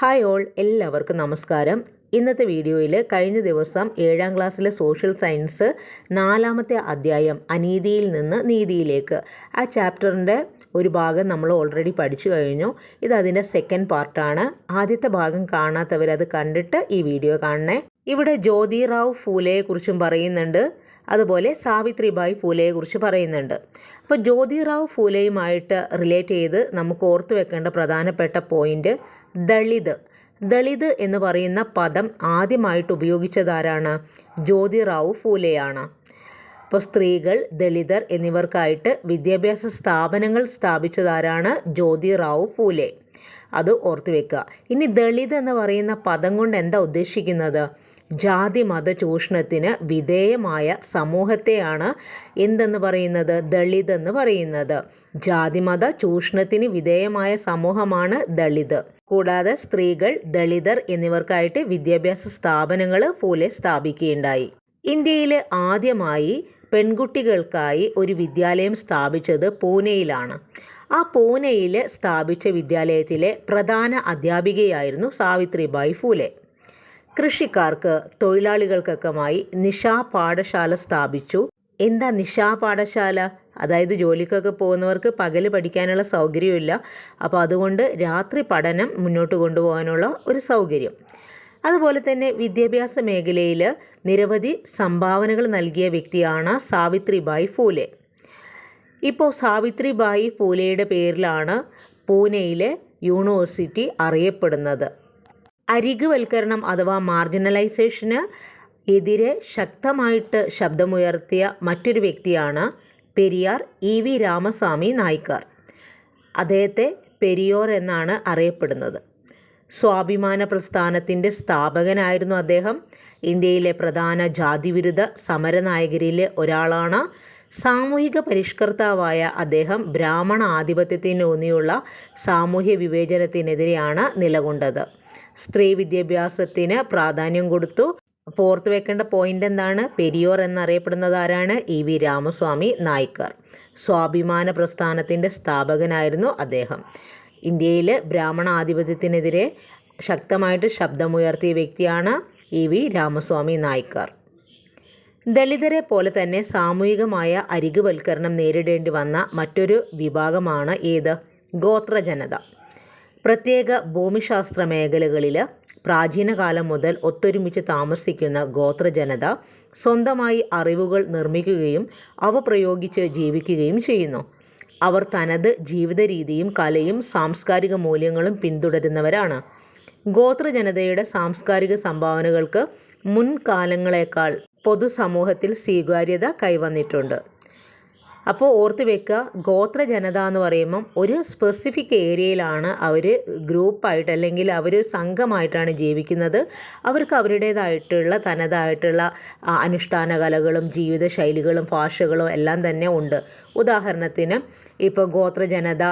Hi all എല്ലാവർക്കും നമസ്കാരം. ഇന്നത്തെ വീഡിയോയിൽ കഴിഞ്ഞ ദിവസം ഏഴാം ക്ലാസ്സിലെ സോഷ്യൽ സയൻസ് നാലാമത്തെ അധ്യായം അനീതിയിൽ നിന്ന് നീതിയിലേക്ക്. ആ ചാപ്റ്ററിന്റെ ഒരു ഭാഗം നമ്മൾ ഓൾറെഡി പഠിച്ചു കഴിഞ്ഞു. ഇത് അതിന്റെ സെക്കൻഡ് പാർട്ടാണ് ആദ്യത്തെ ഭാഗം കാണാത്തവർ അത് കണ്ടിട്ട് ഈ വീഡിയോ കാണണേ. ഇവിടെ ജ്യോതിറാവ് ഫൂലെയെക്കുറിച്ചും പറയുന്നുണ്ട്. അതുപോലെ സാവിത്രിബായി ഫൂലെയെക്കുറിച്ച് പറയുന്നുണ്ട്. അപ്പോൾ ജ്യോതിറാവ് ഫൂലെയുമായിട്ട് റിലേറ്റ് ചെയ്ത് നമുക്ക് ഓർത്തു വെക്കേണ്ട പ്രധാനപ്പെട്ട പോയിന്റ് ദളിത്. ദളിത് എന്ന് പറയുന്ന പദം ആദ്യമായിട്ട് ഉപയോഗിച്ചതാരാണ്? ജ്യോതിറാവു ഫൂലെയാണ്. ഇപ്പോൾ സ്ത്രീകൾ ദളിതർ എന്നിവർക്കായിട്ട് വിദ്യാഭ്യാസ സ്ഥാപനങ്ങൾ സ്ഥാപിച്ചതാരാണ്? ജ്യോതിറാവു ഫൂലെ. അത് ഓർത്തു വെക്കുക. ഇനി ദളിത് എന്ന് പറയുന്ന പദം കൊണ്ട് എന്താ ഉദ്ദേശിക്കുന്നത്? ജാതി മത ചൂഷണത്തിന് വിധേയമായ സമൂഹത്തെയാണ് എന്തെന്ന് പറയുന്നത്? ദളിത് എന്ന് പറയുന്നത് ജാതിമത ചൂഷണത്തിന് വിധേയമായ സമൂഹമാണ് ദളിത്. കൂടാതെ സ്ത്രീകൾ ദളിതർ എന്നിവർക്കായിട്ട് വിദ്യാഭ്യാസ സ്ഥാപനങ്ങൾ പോലെ സ്ഥാപിക്കുകയുണ്ടായി. ഇന്ത്യയിൽ ആദ്യമായി പെൺകുട്ടികൾക്കായി ഒരു വിദ്യാലയം സ്ഥാപിച്ചത് പൂനെയിലാണ്. ആ പൂനെയിൽ സ്ഥാപിച്ച വിദ്യാലയത്തിലെ പ്രധാന അധ്യാപികയായിരുന്നു സാവിത്രിബായി ഫൂലെ. കൃഷിക്കാർക്ക് തൊഴിലാളികൾക്കൊക്കെമായി നിശാ പാഠശാല സ്ഥാപിച്ചു. എന്താ നിശാ പാഠശാല? അതായത് ജോലിക്കൊക്കെ പോകുന്നവർക്ക് പകൽ പഠിക്കാനുള്ള സൗകര്യമില്ല. അപ്പോൾ അതുകൊണ്ട് രാത്രി പഠനം മുന്നോട്ട് കൊണ്ടുപോകാനുള്ള ഒരു സൗകര്യം. അതുപോലെ തന്നെ വിദ്യാഭ്യാസ മേഖലയിൽ നിരവധി സംഭാവനകൾ നൽകിയ വ്യക്തിയാണ് സാവിത്രിബായി ഫൂലെ. ഇപ്പോൾ സാവിത്രിബായി ഫൂലെയുടെ പേരിലാണ് പൂനെയിലെ യൂണിവേഴ്സിറ്റി അറിയപ്പെടുന്നത്. അരികുവൽക്കരണം അഥവാ മാർജിനലൈസേഷന് എതിരെ ശക്തമായിട്ട് ശബ്ദമുയർത്തിയ മറ്റൊരു വ്യക്തിയാണ് പെരിയാർ ഇ വി രാമസ്വാമി നായ്ക്കർ. അദ്ദേഹത്തെ പെരിയോർ എന്നാണ് അറിയപ്പെടുന്നത്. സ്വാഭിമാന പ്രസ്ഥാനത്തിന്റെ സ്ഥാപകനായിരുന്നു അദ്ദേഹം. ഇന്ത്യയിലെ പ്രധാന ജാതിവിരുദ്ധ സമരനായകരിലെ ഒരാളാണ്. സാമൂഹിക പരിഷ്കർത്താവായ അദ്ദേഹം ബ്രാഹ്മണ ആധിപത്യത്തിനൂന്നിയുള്ള സാമൂഹ്യ വിവേചനത്തിനെതിരെയാണ് നിലകൊണ്ടത്. സ്ത്രീ വിദ്യാഭ്യാസത്തിന് പ്രാധാന്യം കൊടുത്തു. അപ്പോൾ ഓർത്ത് വെക്കേണ്ട പോയിന്റ് എന്താണ്? പെരിയോർ എന്നറിയപ്പെടുന്നത് ആരാണ്? E V Ramaswamy Naicker. സ്വാഭിമാന പ്രസ്ഥാനത്തിന്റെ സ്ഥാപകനായിരുന്നു അദ്ദേഹം. ഇന്ത്യയിലെ ബ്രാഹ്മണ ആധിപത്യത്തിനെതിരെ ശക്തമായിട്ട് ശബ്ദമുയർത്തിയ വ്യക്തിയാണ് ഇ വി രാമസ്വാമി നായ്ക്കർ. ദളിതരെ പോലെ തന്നെ സാമൂഹികമായ അരികുവൽക്കരണം നേരിടേണ്ടി വന്ന മറ്റൊരു വിഭാഗമാണ് ഏത്? ഗോത്രജനത. പ്രത്യേക ഭൂമിശാസ്ത്ര മേഖലകളിൽ പ്രാചീന കാലം മുതൽ ഒത്തൊരുമിച്ച് താമസിക്കുന്ന ഗോത്രജനത സ്വന്തമായി അറിവുകൾ നിർമ്മിക്കുകയും അവ പ്രയോഗിച്ച് ജീവിക്കുകയും ചെയ്യുന്നു. അവർ തനത് ജീവിത രീതിയും കലയും സാംസ്കാരിക മൂല്യങ്ങളും പിന്തുടരുന്നവരാണ്. ഗോത്രജനതയുടെ സാംസ്കാരിക സംഭാവനകൾക്ക് മുൻകാലങ്ങളെക്കാൾ പൊതുസമൂഹത്തിൽ സ്വീകാര്യത കൈവന്നിട്ടുണ്ട്. അപ്പോൾ ഓർത്ത് വെക്കുക ഗോത്ര ജനത എന്ന് പറയുമ്പം ഒരു സ്പെസിഫിക് ഏരിയയിലാണ് അവർ ഗ്രൂപ്പായിട്ട് അല്ലെങ്കിൽ അവർ സംഘമായിട്ടാണ് ജീവിക്കുന്നത്. അവർക്ക് അവരുടേതായിട്ടുള്ള തനതായിട്ടുള്ള അനുഷ്ഠാന കലകളും ജീവിതശൈലികളും ഭാഷകളും എല്ലാം തന്നെ ഉണ്ട്. ഉദാഹരണത്തിന് ഇപ്പോൾ ഗോത്ര ജനത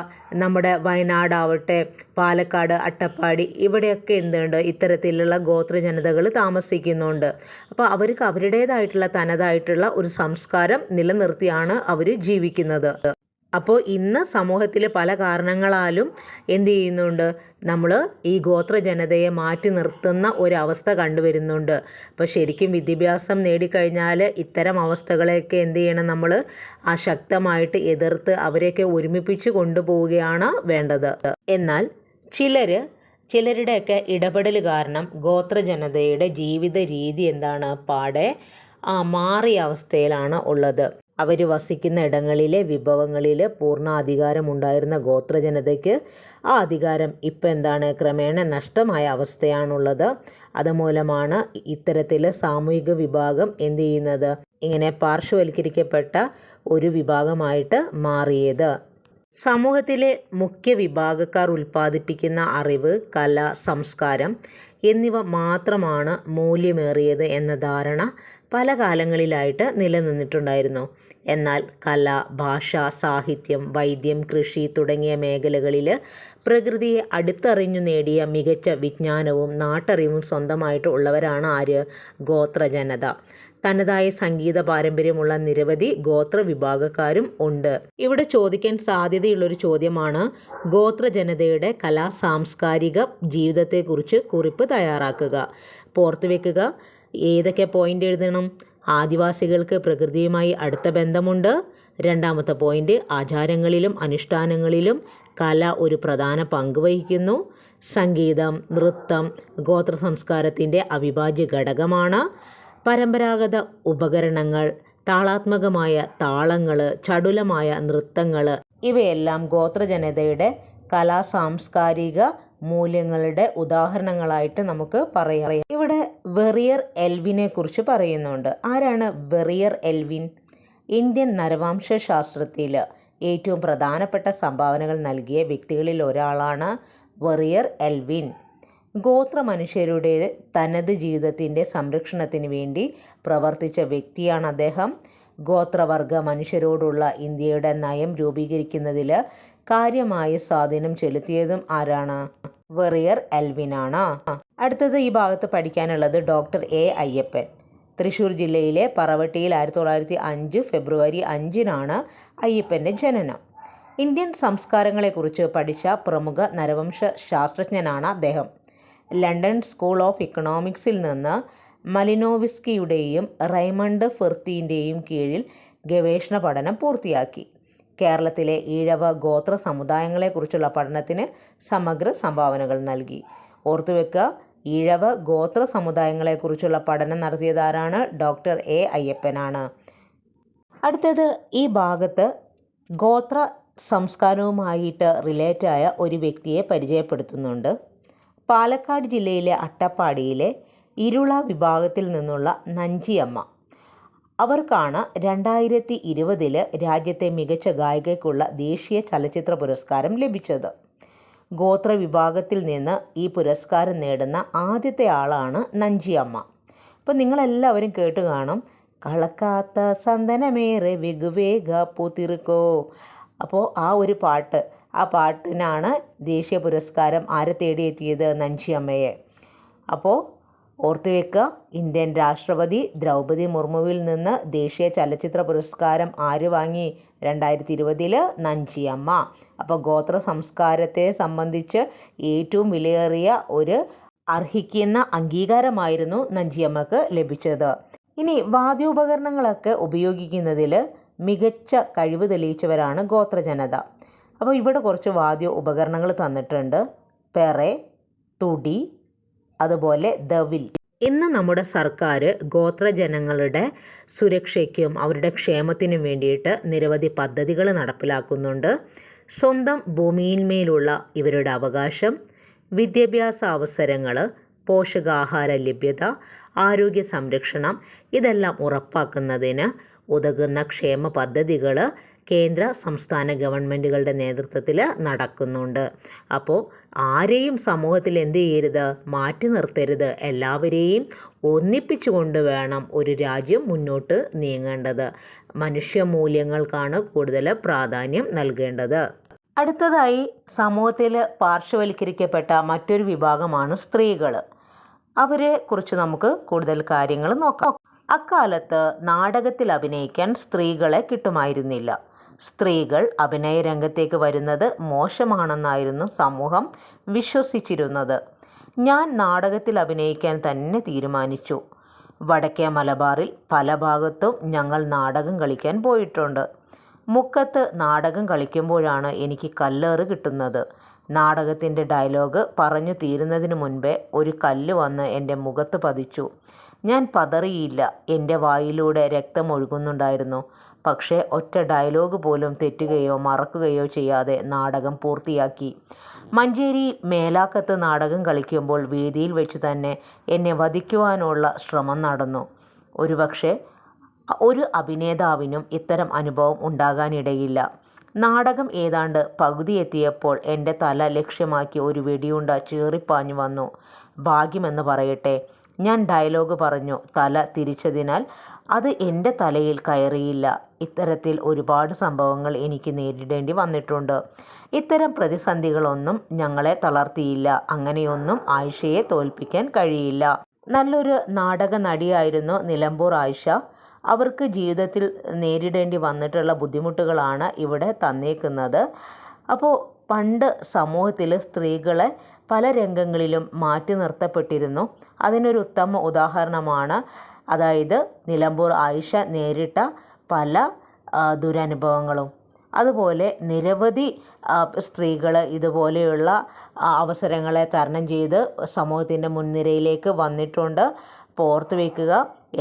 നമ്മുടെ വയനാടാവട്ടെ പാലക്കാട് അട്ടപ്പാടി ഇവിടെയൊക്കെ എന്തുണ്ട്? ഇത്തരത്തിലുള്ള ഗോത്ര ജനതകൾ താമസിക്കുന്നുണ്ട്. അപ്പോൾ അവർക്ക് അവരുടേതായിട്ടുള്ള തനതായിട്ടുള്ള ഒരു സംസ്കാരം നിലനിർത്തിയാണ് അവർ ജീവിക്കുന്നത്. അപ്പോൾ ഇന്ന് സമൂഹത്തിൽ പല കാരണങ്ങളാലും എന്ത് ചെയ്യുന്നുണ്ട്? നമ്മൾ ഈ ഗോത്ര ജനതയെ മാറ്റി നിർത്തുന്ന ഒരവസ്ഥ കണ്ടുവരുന്നുണ്ട്. അപ്പോൾ ശരിക്കും വിദ്യാഭ്യാസം നേടിക്കഴിഞ്ഞാൽ ഇത്തരം അവസ്ഥകളെയൊക്കെ എന്ത് ചെയ്യണം നമ്മൾ അശക്തമായിട്ട് എതിർത്ത് അവരെയൊക്കെ ഒരുമിപ്പിച്ച് കൊണ്ടുപോവുകയാണ് വേണ്ടത്. എന്നാൽ ചിലർ ചിലരുടെയൊക്കെ ഇടപെടൽ കാരണം ഗോത്ര ജനതയുടെ ജീവിത രീതി എന്താണ്? പാടെ മാറിയ അവസ്ഥയിലാണ് ഉള്ളത്. അവർ വസിക്കുന്ന ഇടങ്ങളിലെ വിഭവങ്ങളിൽ പൂർണ അധികാരമുണ്ടായിരുന്ന ഗോത്രജനതയ്ക്ക് ആ അധികാരം ഇപ്പം എന്താണ് ക്രമേണ നഷ്ടമായ അവസ്ഥയാണുള്ളത്. അതുമൂലമാണ് ഇത്തരത്തിൽ സാമൂഹിക വിഭാഗം എന്ത് ചെയ്യുന്നത്? ഇങ്ങനെ പാർശ്വവൽക്കരിക്കപ്പെട്ട ഒരു വിഭാഗമായിട്ട് മാറിയത്. സമൂഹത്തിലെ മുഖ്യ വിഭാഗക്കാർ ഉൽപ്പാദിപ്പിക്കുന്ന അറിവ് കല സംസ്കാരം എന്നിവ മാത്രമാണ് മൂല്യമേറിയത് എന്ന ധാരണ പല കാലങ്ങളിലായിട്ട് നിലനിന്നിട്ടുണ്ടായിരുന്നു. എന്നാൽ കല ഭാഷ സാഹിത്യം വൈദ്യം കൃഷി തുടങ്ങിയ മേഖലകളിൽ പ്രകൃതിയെ അടുത്തറിഞ്ഞു നേടിയ മികച്ച വിജ്ഞാനവും നാട്ടറിവും സ്വന്തമായിട്ട് ഉള്ളവരാണ് ആര്? ഗോത്രജനത. തനതായ സംഗീത പാരമ്പര്യമുള്ള നിരവധി ഗോത്ര വിഭാഗക്കാരും ഉണ്ട്. ഇവിടെ ചോദിക്കാൻ സാധ്യതയുള്ളൊരു ചോദ്യമാണ് ഗോത്ര ജനതയുടെ കലാ സാംസ്കാരിക ജീവിതത്തെക്കുറിച്ച് കുറിപ്പ് തയ്യാറാക്കുക. പോർത്ത് വെക്കുക. ഏതൊക്കെ പോയിന്റ് എഴുതണം? ആദിവാസികൾക്ക് പ്രകൃതിയുമായി അടുത്ത ബന്ധമുണ്ട്. രണ്ടാമത്തെ പോയിന്റ് ആചാരങ്ങളിലും അനുഷ്ഠാനങ്ങളിലും കല ഒരു പ്രധാന പങ്ക് വഹിക്കുന്നു. സംഗീതം നൃത്തം ഗോത്ര സംസ്കാരത്തിന്റെ അവിഭാജ്യ ഘടകമാണ്. പരമ്പരാഗത ഉപകരണങ്ങൾ താളാത്മകമായ താളങ്ങൾ ചടുലമായ നൃത്തങ്ങൾ ഇവയെല്ലാം ഗോത്രജനതയുടെ കലാ സാംസ്കാരിക മൂല്യങ്ങളുടെ ഉദാഹരണങ്ങളായിട്ട് നമുക്ക് പറയാം. ഇവിടെ വെറിയർ എൽവിനെ കുറിച്ച് പറയുന്നുണ്ട്. ആരാണ് വെറിയർ എൽവിൻ? ഇന്ത്യൻ നരവംശ ശാസ്ത്രത്തിൽ ഏറ്റവും പ്രധാനപ്പെട്ട സംഭാവനകൾ നൽകിയ വ്യക്തികളിൽ ഒരാളാണ് വെറിയർ എൽവിൻ. ഗോത്ര മനുഷ്യരുടെ തനത് ജീവിതത്തിന്റെ സംരക്ഷണത്തിന് വേണ്ടി പ്രവർത്തിച്ച വ്യക്തിയാണ് അദ്ദേഹം. ഗോത്രവർഗ മനുഷ്യരോടുള്ള ഇന്ത്യയുടെ നയം രൂപീകരിക്കുന്നതിൽ കാര്യമായ സ്വാധീനം ചെലുത്തിയതും ആരാണ്? വെറിയർ എൽവിനാണ് അടുത്തത് ഈ ഭാഗത്ത് പഠിക്കാനുള്ളത് ഡോക്ടർ എ അയ്യപ്പൻ. തൃശ്ശൂർ ജില്ലയിലെ പറവട്ടിയിൽ ആയിരത്തി തൊള്ളായിരത്തി അഞ്ച് ഫെബ്രുവരി അഞ്ചിനാണ് അയ്യപ്പന്റെ ജനനം. ഇന്ത്യൻ സംസ്കാരങ്ങളെക്കുറിച്ച് പഠിച്ച പ്രമുഖ നരവംശ ശാസ്ത്രജ്ഞനാണ് അദ്ദേഹം. ലണ്ടൻ സ്കൂൾ ഓഫ് ഇക്കണോമിക്സിൽ നിന്ന് മലിനോവിസ്കിയുടെയും റൈമണ്ട് ഫെർത്തിന്റെയും കീഴിൽ ഗവേഷണ പഠനം പൂർത്തിയാക്കി. കേരളത്തിലെ ഈഴവ ഗോത്ര സമുദായങ്ങളെക്കുറിച്ചുള്ള പഠനത്തിന് സമഗ്ര സംഭാവനകൾ നൽകി. ഓർത്തുവെക്കുക ഈഴവ ഗോത്ര സമുദായങ്ങളെക്കുറിച്ചുള്ള പഠനം നടത്തിയതാരാണ്? Doctor A. അയ്യപ്പനാണ്. അടുത്തത് ഈ ഭാഗത്ത് ഗോത്ര സംസ്കാരവുമായിട്ട് റിലേറ്റായ ഒരു വ്യക്തിയെ പരിചയപ്പെടുത്തുന്നുണ്ട്. പാലക്കാട് ജില്ലയിലെ അട്ടപ്പാടിയിലെ ഇരുള വിഭാഗത്തിൽ നിന്നുള്ള നഞ്ചിയമ്മ. അവർക്കാണ് രണ്ടായിരത്തി ഇരുപതിൽ രാജ്യത്തെ മികച്ച ഗായികയ്ക്കുള്ള ദേശീയ ചലച്ചിത്ര പുരസ്കാരം ലഭിച്ചത്. ഗോത്ര വിഭാഗത്തിൽ നിന്ന് ഈ പുരസ്കാരം നേടുന്ന ആദ്യത്തെ ആളാണ് നഞ്ചിയമ്മ അപ്പം നിങ്ങളെല്ലാവരും കേട്ട് കാണും കളക്കാത്ത സന്തനമേറെ വെഗുവേഗ പൂത്തിറുക്കോ അപ്പോൾ ആ ഒരു പാട്ട് ആ പാട്ടിനാണ് ദേശീയ പുരസ്കാരം ആരെ തേടിയെത്തിയത് നഞ്ചിയമ്മയെ അപ്പോൾ ഓർത്തു വെക്കുക ഇന്ത്യൻ രാഷ്ട്രപതി ദ്രൗപദി മുർമുവിൽ നിന്ന് ദേശീയ ചലച്ചിത്ര പുരസ്കാരം ആര് വാങ്ങി? രണ്ടായിരത്തി ഇരുപതിൽ നഞ്ചിയമ്മ. അപ്പോൾ ഗോത്ര സംസ്കാരത്തെ സംബന്ധിച്ച് ഏറ്റവും വിലയേറിയ ഒരു അർഹിക്കുന്ന അംഗീകാരമായിരുന്നു നഞ്ചിയമ്മക്ക് ലഭിച്ചത്. ഇനി വാദ്യോപകരണങ്ങളൊക്കെ ഉപയോഗിക്കുന്നതിൽ മികച്ച കഴിവ് തെളിയിച്ചവരാണ് ഗോത്രജനത അപ്പോൾ ഇവിടെ കുറച്ച് വാദ്യ ഉപകരണങ്ങൾ തന്നിട്ടുണ്ട്. പെറെ തുടി അതുപോലെ ദവിൽ ഇന്ന് നമ്മുടെ സർക്കാർ ഗോത്രജനങ്ങളുടെ സുരക്ഷയ്ക്കും അവരുടെ ക്ഷേമത്തിനും വേണ്ടിയിട്ട് നിരവധി പദ്ധതികൾ നടപ്പിലാക്കുന്നുണ്ട്. സ്വന്തം ഭൂമിയിന്മേലുള്ള ഇവരുടെ അവകാശം വിദ്യാഭ്യാസ അവസരങ്ങൾ പോഷകാഹാര ലഭ്യത ആരോഗ്യ സംരക്ഷണം ഇതെല്ലാം ഉറപ്പാക്കുന്നതിന് ഉതകുന്ന ക്ഷേമ പദ്ധതികൾ കേന്ദ്ര സംസ്ഥാന ഗവൺമെന്റുകളുടെ നേതൃത്വത്തിൽ നടക്കുന്നുണ്ട്. അപ്പോൾ ആരെയും സമൂഹത്തിൽ എന്ത് ചെയ്യരുത്? മാറ്റി നിർത്തരുത്. എല്ലാവരെയും ഒന്നിപ്പിച്ചുകൊണ്ട് വേണം ഒരു രാജ്യം മുന്നോട്ട് നീങ്ങേണ്ടത്. മനുഷ്യ മൂല്യങ്ങൾക്കാണ് കൂടുതൽ പ്രാധാന്യം നൽകേണ്ടത്. അടുത്തതായി സമൂഹത്തിൽ പാർശ്വവൽക്കരിക്കപ്പെട്ട മറ്റൊരു വിഭാഗമാണ് സ്ത്രീകൾ അവരെ കുറിച്ച് നമുക്ക് കൂടുതൽ കാര്യങ്ങൾ നോക്കാം. അക്കാലത്ത് നാടകത്തിൽ അഭിനയിക്കാൻ സ്ത്രീകളെ കിട്ടുമായിരുന്നില്ല. സ്ത്രീകൾ അഭിനയ രംഗത്തേക്ക് വരുന്നത് മോശമാണെന്നായിരുന്നു സമൂഹം വിശ്വസിച്ചിരുന്നത്. ഞാൻ നാടകത്തിൽ അഭിനയിക്കാൻ തന്നെ തീരുമാനിച്ചു. വടക്കേ മലബാറിൽ പല ഭാഗത്തും ഞങ്ങൾ നാടകം കളിക്കാൻ പോയിട്ടുണ്ട്. മുക്കത്ത് നാടകം കളിക്കുമ്പോഴാണ് എനിക്ക് കല്ലേറ് കിട്ടുന്നത്. നാടകത്തിന്റെ ഡയലോഗ് പറഞ്ഞു തീരുന്നതിന് മുൻപേ ഒരു കല്ല് വന്ന് എന്റെ മുഖത്ത് പതിച്ചു. ഞാൻ പതറിയില്ല. എന്റെ വായിലൂടെ രക്തം ഒഴുകുന്നുണ്ടായിരുന്നു. പക്ഷേ ഒറ്റ ഡയലോഗ് പോലും തെറ്റുകയോ മറക്കുകയോ ചെയ്യാതെ നാടകം പൂർത്തിയാക്കി. മഞ്ചേരി മേലാക്കത്ത് നാടകം കളിക്കുമ്പോൾ വേദിയിൽ വെച്ച് തന്നെ എന്നെ വധിക്കുവാനുള്ള ശ്രമം നടന്നു. ഒരുപക്ഷെ ഒരു അഭിനേതാവിനും ഇത്തരം അനുഭവം ഉണ്ടാകാനിടയില്ല. നാടകം ഏതാണ്ട് പകുതി എത്തിയപ്പോൾ എന്റെ തല ലക്ഷ്യമാക്കി ഒരു വെടിയുണ്ട ചീറിപ്പാഞ്ഞു വന്നു. ഭാഗ്യമെന്ന് പറയട്ടെ. ഞാൻ ഡയലോഗ് പറഞ്ഞു തല തിരിച്ചതിനാൽ അത് എന്റെ തലയിൽ കയറിയില്ല. ഇത്തരത്തിൽ ഒരുപാട് സംഭവങ്ങൾ എനിക്ക് നേരിടേണ്ടി വന്നിട്ടുണ്ട്. ഇത്തരം പ്രതിസന്ധികളൊന്നും ഞങ്ങളെ തളർത്തിയില്ല. അങ്ങനെയൊന്നും ആയിഷയെ തോൽപ്പിക്കാൻ കഴിയില്ല. നല്ലൊരു നാടക നടിയായിരുന്നു നിലമ്പൂർ ആയിഷ. അവർക്ക് ജീവിതത്തിൽ നേരിടേണ്ടി വന്നിട്ടുള്ള ബുദ്ധിമുട്ടുകളാണ് ഇവിടെ തന്നേക്കുന്നത്. അപ്പോൾ പണ്ട് സമൂഹത്തിൽ സ്ത്രീകളെ പല രംഗങ്ങളിലും മാറ്റി നിർത്തപ്പെട്ടിരുന്നു. അതിനൊരു ഉത്തമ ഉദാഹരണമാണ് അതായത് നിലമ്പൂർ ആയിഷ നേരിട്ട പല ദുരനുഭവങ്ങളും. അതുപോലെ നിരവധി സ്ത്രീകൾ ഇതുപോലെയുള്ള അവസരങ്ങളെ തരണം ചെയ്ത് സമൂഹത്തിന്റെ മുൻനിരയിലേക്ക് വന്നിട്ടുണ്ട്. അപ്പോൾ ഓർത്ത് വയ്ക്കുക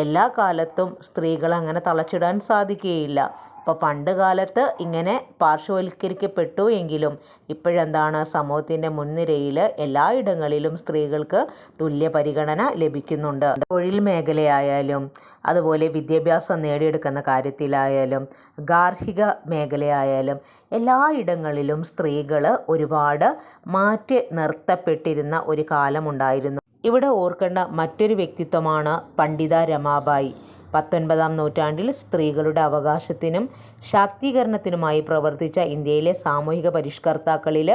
എല്ലാ കാലത്തും സ്ത്രീകളെ അങ്ങനെ തളച്ചിടാൻ സാധിക്കുകയില്ല. അപ്പോൾ പണ്ട് കാലത്ത് ഇങ്ങനെ പാർശ്വവൽക്കരിക്കപ്പെട്ടു എങ്കിലും ഇപ്പോഴെന്താണ് സമൂഹത്തിന്റെ മുൻനിരയിൽ എല്ലായിടങ്ങളിലും സ്ത്രീകൾക്ക് തുല്യ പരിഗണന ലഭിക്കുന്നുണ്ട്. തൊഴിൽ മേഖലയായാലും അതുപോലെ വിദ്യാഭ്യാസം നേടിയെടുക്കുന്ന കാര്യത്തിലായാലും ഗാർഹിക മേഖലയായാലും എല്ലായിടങ്ങളിലും സ്ത്രീകൾ ഒരുപാട് മാറ്റി നിർത്തപ്പെട്ടിരുന്ന ഒരു കാലമുണ്ടായിരുന്നു. ഇവിടെ ഓർക്കേണ്ട മറ്റൊരു വ്യക്തിത്വമാണ് പണ്ഡിത രമാബായി. പത്തൊൻപതാം നൂറ്റാണ്ടിൽ സ്ത്രീകളുടെ അവകാശത്തിനും ശാക്തീകരണത്തിനുമായി പ്രവർത്തിച്ച ഇന്ത്യയിലെ സാമൂഹിക പരിഷ്കർത്താക്കളിൽ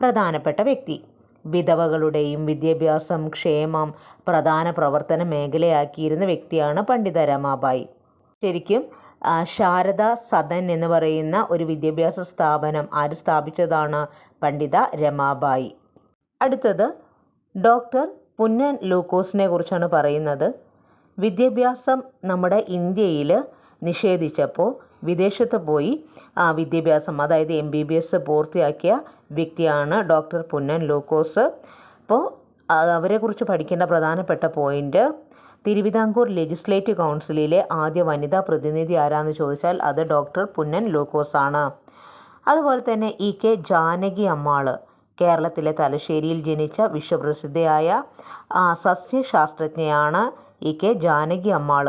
പ്രധാനപ്പെട്ട വ്യക്തി. വിധവകളുടെയും വിദ്യാഭ്യാസം ക്ഷേമം പ്രധാന പ്രവർത്തന മേഖലയാക്കിയിരുന്ന വ്യക്തിയാണ് പണ്ഡിത രമാബായി. ശരിക്കും ശാരദ സദൻ എന്ന് പറയുന്ന ഒരു വിദ്യാഭ്യാസ സ്ഥാപനം ആര് സ്ഥാപിച്ചതാണ് പണ്ഡിത രമാബായി. അടുത്തത് ഡോക്ടർ പുന്നൻ ലൂക്കോസിനെ കുറിച്ചാണ് പറയുന്നത്. വിദ്യാഭ്യാസം നമ്മുടെ ഇന്ത്യയിൽ നിഷേധിച്ചപ്പോൾ വിദേശത്ത് പോയി ആ വിദ്യാഭ്യാസം അതായത് എം ബി ബി എസ് പൂർത്തിയാക്കിയ വ്യക്തിയാണ് ഡോക്ടർ പുന്നൻ ലൂക്കോസ്. അപ്പോൾ അവരെക്കുറിച്ച് പഠിക്കേണ്ട പ്രധാനപ്പെട്ട പോയിന്റ് തിരുവിതാംകൂർ ലെജിസ്ലേറ്റീവ് കൗൺസിലിലെ ആദ്യ വനിതാ പ്രതിനിധി ആരാന്ന് ചോദിച്ചാൽ അത് ഡോക്ടർ പുന്നൻ ലൂക്കോസ് ആണ് അതുപോലെ തന്നെ ഇ കെ ജാനകി അമ്മാൾ കേരളത്തിലെ തലശ്ശേരിയിൽ ജനിച്ച വിശ്വപ്രസിദ്ധയായ സസ്യശാസ്ത്രജ്ഞയാണ് ഇ കെ ജാനകി അമ്മാൾ.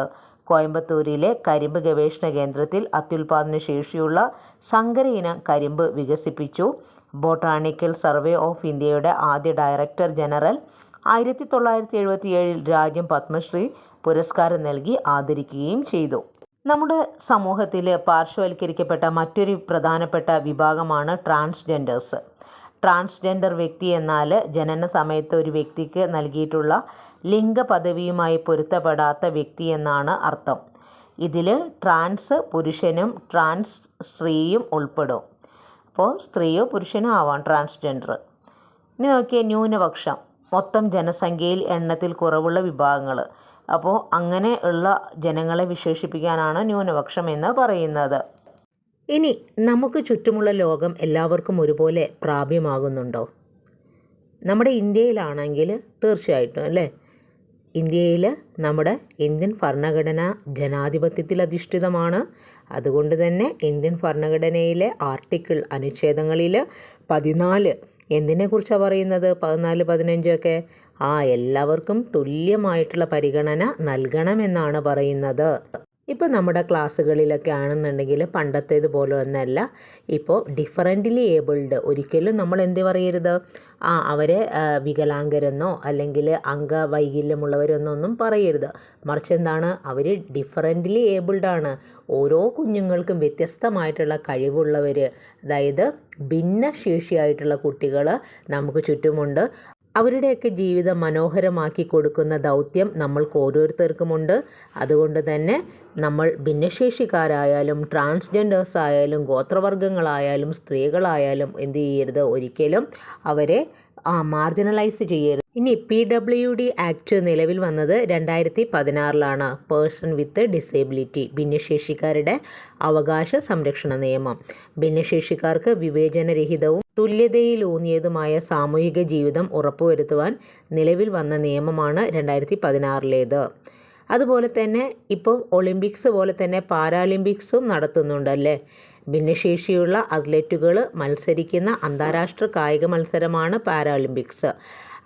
കോയമ്പത്തൂരിലെ കരിമ്പ് ഗവേഷണ കേന്ദ്രത്തിൽ അത്യുൽപാദന ശേഷിയുള്ള സങ്കര ഇനം കരിമ്പ് വികസിപ്പിച്ചു. ബൊട്ടാണിക്കൽ സർവേ ഓഫ് ഇന്ത്യയുടെ ആദ്യ ഡയറക്ടർ ജനറൽ. ആയിരത്തി തൊള്ളായിരത്തി എഴുപത്തി ഏഴിൽ രാജ്യം പത്മശ്രീ പുരസ്കാരം നൽകി ആദരിക്കുകയും ചെയ്തു. നമ്മുടെ സമൂഹത്തിൽ പാർശ്വവൽക്കരിക്കപ്പെട്ട മറ്റൊരു പ്രധാനപ്പെട്ട വിഭാഗമാണ് ട്രാൻസ്ജെൻഡേഴ്സ്. ട്രാൻസ്ജെൻഡർ വ്യക്തി എന്നാൽ ജനന സമയത്ത് ഒരു വ്യക്തിക്ക് നൽകിയിട്ടുള്ള ലിംഗ പദവിയുമായി പൊരുത്തപ്പെടാത്ത വ്യക്തി എന്നാണ് അർത്ഥം. ഇതിൽ ട്രാൻസ് പുരുഷനും ട്രാൻസ് സ്ത്രീയും ഉൾപ്പെടും. അപ്പോൾ സ്ത്രീയോ പുരുഷനോ ആവാം ട്രാൻസ്ജെൻഡർ ഇനി നോക്കിയാൽ ന്യൂനപക്ഷം. മൊത്തം ജനസംഖ്യയിൽ എണ്ണത്തിൽ കുറവുള്ള വിഭാഗങ്ങൾ അപ്പോൾ അങ്ങനെ ഉള്ള ജനങ്ങളെ വിശേഷിപ്പിക്കാനാണ് ന്യൂനപക്ഷം എന്ന് പറയുന്നത്. ഇനി നമുക്ക് ചുറ്റുമുള്ള ലോകം എല്ലാവർക്കും ഒരുപോലെ പ്രാപ്യമാകുന്നുണ്ടോ? നമ്മുടെ ഇന്ത്യയിലാണെങ്കിൽ തീർച്ചയായിട്ടും അല്ലേ? ഇന്ത്യയിൽ നമ്മുടെ ഇന്ത്യൻ ഭരണഘടന ജനാധിപത്യത്തിൽ അധിഷ്ഠിതമാണ്. അതുകൊണ്ട് തന്നെ ഇന്ത്യൻ ഭരണഘടനയിലെ ആർട്ടിക്കിൾ അനുച്ഛേദങ്ങളിൽ പതിനാല് എന്തിനെക്കുറിച്ചാണ് പറയുന്നത്? പതിനാല് പതിനഞ്ചൊക്കെ? ആ എല്ലാവർക്കും തുല്യമായിട്ടുള്ള പരിഗണന നൽകണമെന്നാണ് പറയുന്നത്. ഇപ്പോൾ നമ്മുടെ ക്ലാസ്സുകളിലൊക്കെ ആണെന്നുണ്ടെങ്കിൽ പണ്ടത്തേതുപോലെ ഒന്നല്ല. ഇപ്പോൾ ഡിഫറന്റ്ലി ഏബിൾഡ് ഒരിക്കലും നമ്മൾ എന്ത് പറയരുത്? ആ അവരെ വികലാംഗരെന്നോ അല്ലെങ്കിൽ അംഗവൈകല്യമുള്ളവരെന്നൊന്നും പറയരുത്. മറിച്ച് എന്താണ്? അവർ ഡിഫറന്റ്ലി ഏബിൾഡ് ആണ്. ഓരോ കുഞ്ഞുങ്ങൾക്കും വ്യത്യസ്തമായിട്ടുള്ള കഴിവുള്ളവർ അതായത് ഭിന്നശേഷിയായിട്ടുള്ള കുട്ടികൾ നമുക്ക് ചുറ്റുമുണ്ട്. അവരുടെയൊക്കെ ജീവിതം മനോഹരമാക്കി കൊടുക്കുന്ന ദൗത്യം നമ്മൾക്ക് ഓരോരുത്തർക്കുമുണ്ട്. അതുകൊണ്ട് തന്നെ നമ്മൾ ഭിന്നശേഷിക്കാരായാലും ട്രാൻസ്ജെൻഡേഴ്സ് ആയാലും ഗോത്രവർഗങ്ങളായാലും സ്ത്രീകളായാലും എന്ത് ചെയ്യരുത്? ഒരിക്കലും അവരെ മാർജിനലൈസ് ചെയ്യരുത്. ഇനി പി ഡബ്ല്യു ഡി ആക്ട് നിലവിൽ വന്നത് രണ്ടായിരത്തി പതിനാറിലാണ് പേഴ്സൺ വിത്ത് ഡിസേബിലിറ്റി ഭിന്നശേഷിക്കാരുടെ അവകാശ സംരക്ഷണ നിയമം. ഭിന്നശേഷിക്കാർക്ക് വിവേചനരഹിതവും തുല്യതയിലൂന്നിയതുമായ സാമൂഹിക ജീവിതം ഉറപ്പുവരുത്തുവാൻ നിലവിൽ വന്ന നിയമമാണ് രണ്ടായിരത്തി പതിനാറിലേത് അതുപോലെ തന്നെ ഇപ്പം ഒളിമ്പിക്സ് പോലെ തന്നെ പാരാലിമ്പിക്സും നടത്തുന്നുണ്ടല്ലേ ഭിന്നശേഷിയുള്ള അത്ലറ്റുകൾ മത്സരിക്കുന്ന അന്താരാഷ്ട്ര കായിക മത്സരമാണ് പാരാലിമ്പിക്സ്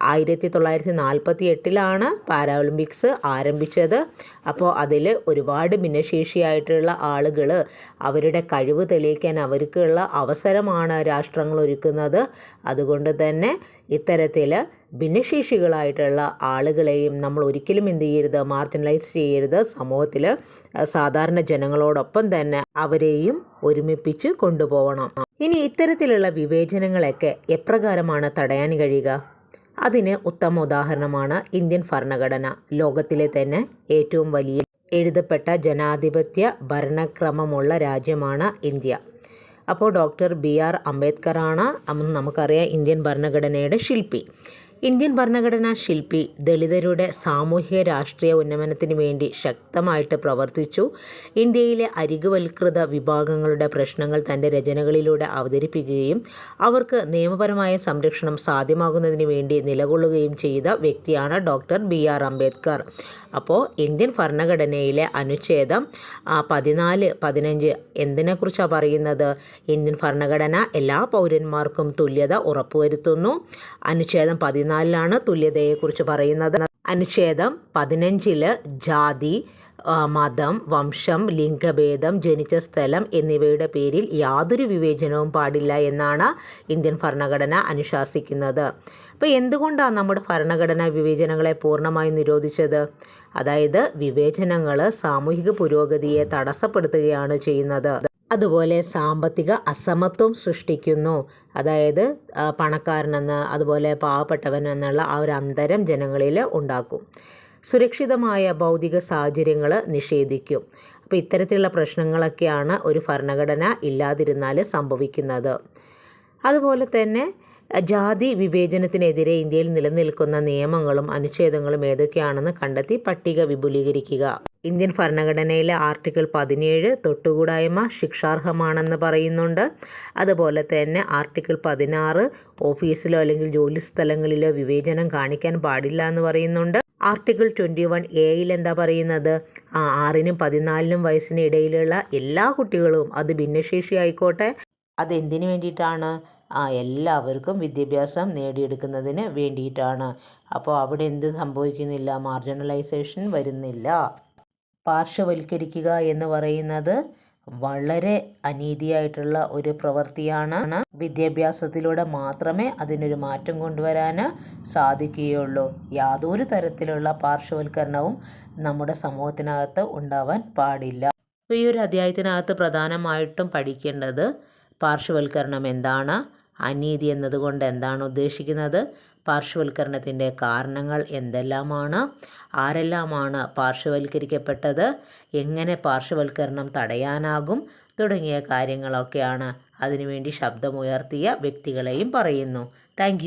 ആയിരത്തി തൊള്ളായിരത്തി നാൽപ്പത്തി എട്ടിലാണ് പാരാഒളിമ്പിക്സ് ആരംഭിച്ചത്. അപ്പോൾ അതിൽ ഒരുപാട് ഭിന്നശേഷിയായിട്ടുള്ള ആളുകൾ അവരുടെ കഴിവ് തെളിയിക്കാൻ അവർക്കുള്ള അവസരമാണ് രാഷ്ട്രങ്ങൾ ഒരുക്കുന്നത്. അതുകൊണ്ട് തന്നെ ഇത്തരത്തിൽ ഭിന്നശേഷികളായിട്ടുള്ള ആളുകളെയും നമ്മൾ ഒരിക്കലും എന്ത് ചെയ്യരുത് മാർജിനലൈസ് ചെയ്യരുത്. സമൂഹത്തിൽ സാധാരണ ജനങ്ങളോടൊപ്പം തന്നെ അവരെയും ഒരുമിപ്പിച്ച് കൊണ്ടുപോകണം ഇനി ഇത്തരത്തിലുള്ള വിവേചനങ്ങളൊക്കെ എപ്രകാരമാണ് തടയാൻ കഴിയുക? അതിന് ഉത്തമ ഉദാഹരണമാണ് ഇന്ത്യൻ ഭരണഘടന. ലോകത്തിലെ തന്നെ ഏറ്റവും വലിയ എഴുതപ്പെട്ട ജനാധിപത്യ ഭരണക്രമമുള്ള രാജ്യമാണ് ഇന്ത്യ. അപ്പോൾ ഡോക്ടർ ബി ആർ അംബേദ്കറാണ് നമുക്കറിയാം ഇന്ത്യൻ ഭരണഘടനയുടെ ശില്പി. ഇന്ത്യൻ ഭരണഘടനാ ശില്പി ദളിതരുടെ സാമൂഹിക രാഷ്ട്രീയ ഉന്നമനത്തിന് വേണ്ടി ശക്തമായിട്ട് പ്രവർത്തിച്ചു. ഇന്ത്യയിലെ അരികുവൽകൃത വിഭാഗങ്ങളുടെ പ്രശ്നങ്ങൾ തന്റെ രചനകളിലൂടെ അവതരിപ്പിക്കുകയും അവർക്ക് നിയമപരമായ സംരക്ഷണം സാധ്യമാകുന്നതിന് വേണ്ടി നിലകൊള്ളുകയും ചെയ്ത വ്യക്തിയാണ് ഡോക്ടർ ബി ആർ അംബേദ്കർ. അപ്പോൾ ഇന്ത്യൻ ഭരണഘടനയിലെ അനുച്ഛേദം പതിനാല് പതിനഞ്ച് എന്തിനെക്കുറിച്ചാണ് പറയുന്നത്? ഇന്ത്യൻ ഭരണഘടന എല്ലാ പൗരന്മാർക്കും തുല്യത ഉറപ്പുവരുത്തുന്നു. അനുച്ഛേദം പതിനാലിലാണ് തുല്യതയെക്കുറിച്ച് പറയുന്നത്. അനുച്ഛേദം പതിനഞ്ചിൽ ജാതി മതം വംശം ലിംഗഭേദം ജനിച്ച സ്ഥലം എന്നിവയുടെ പേരിൽ യാതൊരു വിവേചനവും പാടില്ല എന്നാണ് ഇന്ത്യൻ ഭരണഘടന അനുശാസിക്കുന്നത്. അപ്പോൾ എന്തുകൊണ്ടാണ് നമ്മുടെ ഭരണഘടന വിവേചനങ്ങളെ പൂർണമായി നിരോധിച്ചത്? അതായത് വിവേചനങ്ങൾ സാമൂഹിക പുരോഗതിയെ തടസ്സപ്പെടുത്തുകയാണ് ചെയ്യുന്നത്. അതുപോലെ സാമ്പത്തിക അസമത്വം സൃഷ്ടിക്കുന്നു. അതായത് പണക്കാരനെന്ന് അതുപോലെ പാവപ്പെട്ടവൻ എന്നുള്ള ആ ഒരു അന്തരം ജനങ്ങളിൽ ഉണ്ടാക്കും. സുരക്ഷിതമായ ഭൗതിക സാഹചര്യങ്ങൾ നിഷേധിക്കും. അപ്പോൾ ഇത്തരത്തിലുള്ള പ്രശ്നങ്ങളൊക്കെയാണ് ഒരു ഭരണഘടന ഇല്ലാതിരുന്നാൽ സംഭവിക്കുന്നത്. അതുപോലെ തന്നെ ജാതി വിവേചനത്തിനെതിരെ ഇന്ത്യയിൽ നിലനിൽക്കുന്ന നിയമങ്ങളും അനുച്ഛേദങ്ങളും ഏതൊക്കെയാണെന്ന് കണ്ടെത്തി പട്ടിക വിപുലീകരിക്കുക. ഇന്ത്യൻ ഭരണഘടനയിലെ ആർട്ടിക്കിൾ പതിനേഴ് തൊട്ടുകൂടായ്മ ശിക്ഷാർഹമാണെന്ന് പറയുന്നുണ്ട്. അതുപോലെ തന്നെ ആർട്ടിക്കിൾ പതിനാറ് ഓഫീസിലോ അല്ലെങ്കിൽ ജോലി സ്ഥലങ്ങളിലോ വിവേചനം കാണിക്കാൻ പാടില്ല എന്ന് പറയുന്നുണ്ട്. ആർട്ടിക്കിൾ ട്വന്റി വൺ എയിൽ എന്താ പറയുന്നത്? ആറിനും പതിനാലിനും വയസ്സിന് ഇടയിലുള്ള എല്ലാ കുട്ടികളും അത് ഭിന്നശേഷി ആയിക്കോട്ടെ അതെന്തിനു വേണ്ടിയിട്ടാണ്? എല്ലാവർക്കും വിദ്യാഭ്യാസം നേടിയെടുക്കുന്നതിന് വേണ്ടിയിട്ടാണ്. അപ്പോൾ അവിടെ എന്ത് സംഭവിക്കുന്നില്ല? മാർജിനലൈസേഷൻ വരുന്നില്ല. പാർശ്വവൽക്കരിക്കുക എന്ന് പറയുന്നത് വളരെ അനീതിയായിട്ടുള്ള ഒരു പ്രവൃത്തിയാണ്. വിദ്യാഭ്യാസത്തിലൂടെ മാത്രമേ അതിനൊരു മാറ്റം കൊണ്ടുവരാൻ സാധിക്കുകയുള്ളൂ. യാതൊരു തരത്തിലുള്ള പാർശ്വവൽക്കരണവും നമ്മുടെ സമൂഹത്തിനകത്ത് ഉണ്ടാവാൻ പാടില്ല. ഈ ഒരു അധ്യായത്തിനകത്ത് പ്രധാനമായിട്ടും പഠിക്കേണ്ടത് പാർശ്വവൽക്കരണം എന്താണ്? അനീതി എന്നതുകൊണ്ട് എന്താണ് ഉദ്ദേശിക്കുന്നത്? പാർശ്വവൽക്കരണത്തിന്റെ കാരണങ്ങൾ എന്തെല്ലാമാണ്? ആരെല്ലാമാണ് പാർശ്വവൽക്കരിക്കപ്പെട്ടത്? എങ്ങനെ പാർശ്വവൽക്കരണം തടയാനാകും? തുടങ്ങിയ കാര്യങ്ങളൊക്കെയാണ് അതിനുവേണ്ടി ശബ്ദമുയർത്തിയ വ്യക്തികളെയും പറയുന്നു. താങ്ക്